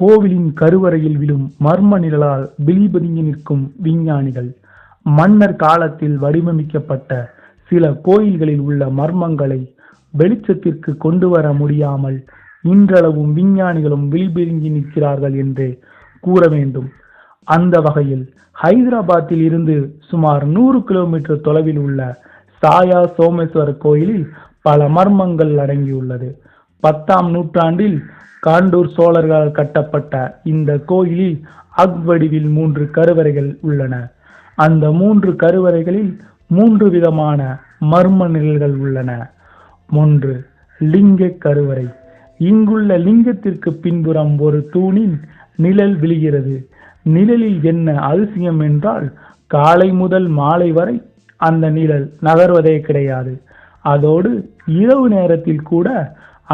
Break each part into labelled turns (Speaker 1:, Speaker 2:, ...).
Speaker 1: கோவிலின் கருவறையில் விழும் மர்ம நிழலால் விழிபதுங்கி நிற்கும் விஞ்ஞானிகள் மன்னர் காலத்தில் வடிவமைக்கப்பட்ட சில கோயில்களில் உள்ள மர்மங்களை வெளிச்சத்திற்கு கொண்டு வர முடியாமல் இன்றளவும் விஞ்ஞானிகளும் விழிபெருங்கி நிற்கிறார்கள் என்று கூற வேண்டும் அந்த வகையில் ஹைதராபாத்தில் இருந்து சுமார் நூறு கிலோமீட்டர் தொலைவில் உள்ள சாயா சோமேஸ்வரர் கோயிலில் பல மர்மங்கள் அடங்கியுள்ளது பத்தாம் நூற்றாண்டில் காண்டூர் சோழர்களால் கட்டப்பட்ட இந்த கோயிலில் அக் வடிவில் மூன்று கருவறைகள் உள்ளன அந்த மூன்று கருவறைகளில் மூன்று விதமான மர்ம நிழல்கள் உள்ளன ஒன்று லிங்க கருவறை இங்குள்ள லிங்கத்திற்கு பின்புறம் ஒரு தூணின் நிழல் விழுகிறது நிழலில் என்ன அதிசயம் என்றால் காலை முதல் மாலை வரை அந்த நிழல் நகர்வதே கிடையாது அதோடு இரவு நேரத்தில் கூட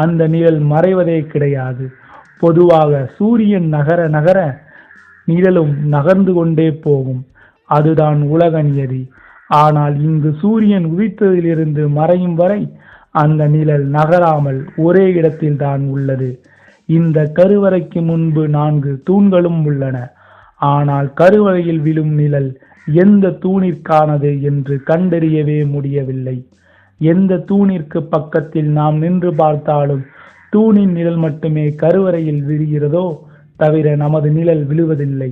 Speaker 1: அந்த நிழல் மறைவதே கிடையாது பொதுவாக சூரியன் நகர நகர நிழலும் நகர்ந்து கொண்டே போகும் அதுதான் உலக நியதி ஆனால் இங்கு சூரியன் உதித்ததிலிருந்து மறையும் வரை அந்த நிழல் நகராமல் ஒரே இடத்தில் தான் உள்ளது இந்த கருவறைக்கு முன்பு நான்கு தூண்களும் உள்ளன ஆனால் கருவறையில் விழும் நிழல் எந்த தூணிற்கானது என்று கண்டறியவே முடியவில்லை எந்த தூணிற்கு பக்கத்தில் நாம் நின்று பார்த்தாலும் தூணின் நிழல் மட்டுமே கருவறையில் விழுகிறதோ தவிர நமது நிழல் விழுவதில்லை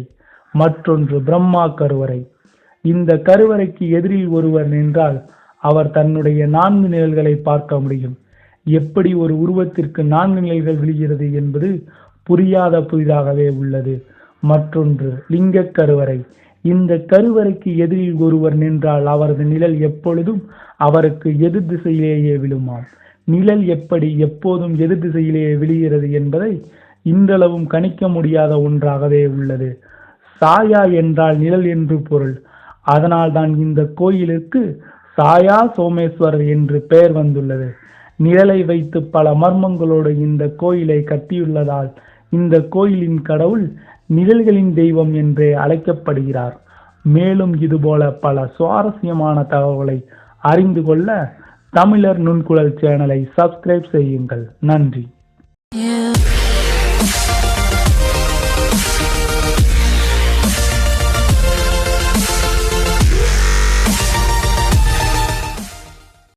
Speaker 1: மற்றொன்று பிரம்மா கருவறை இந்த கருவறைக்கு எதிரில் ஒருவர் நின்றால் அவர் தன்னுடைய நான்கு நிழல்களை பார்க்க முடியும் எப்படி ஒரு உருவத்திற்கு நான்கு நிழல்கள் விழுகிறது என்பது புரியாத புதிதாகவே உள்ளது மற்றொன்று லிங்க கருவறை இந்த கருவறைக்கு எதிரில் ஒருவர் நின்றால் அவரது நிழல் எப்பொழுதும் அவருக்கு எதிர் திசையிலேயே விழுமாம் நிழல் எப்படி எப்போதும் எதிர் திசையிலேயே விழுகிறது என்பதை இன்றளவும் கணிக்க முடியாத ஒன்றாகவே உள்ளது சாயா என்றால் நிழல் என்று பொருள் அதனால் தான் இந்த கோயிலுக்கு சாயா சோமேஸ்வரர் என்று பெயர் வந்துள்ளது நிழலை வைத்து பல மர்மங்களோடு இந்த கோயிலை கட்டியுள்ளதால் இந்த கோயிலின் கடவுள் நிழல்களின் தெய்வம் என்று அழைக்கப்படுகிறார் மேலும் இதுபோல பல சுவாரஸ்யமான தகவலை அறிந்து கொள்ள தமிழர் நுண்குழல் சேனலை சப்ஸ்கிரைப் செய்யுங்கள் நன்றி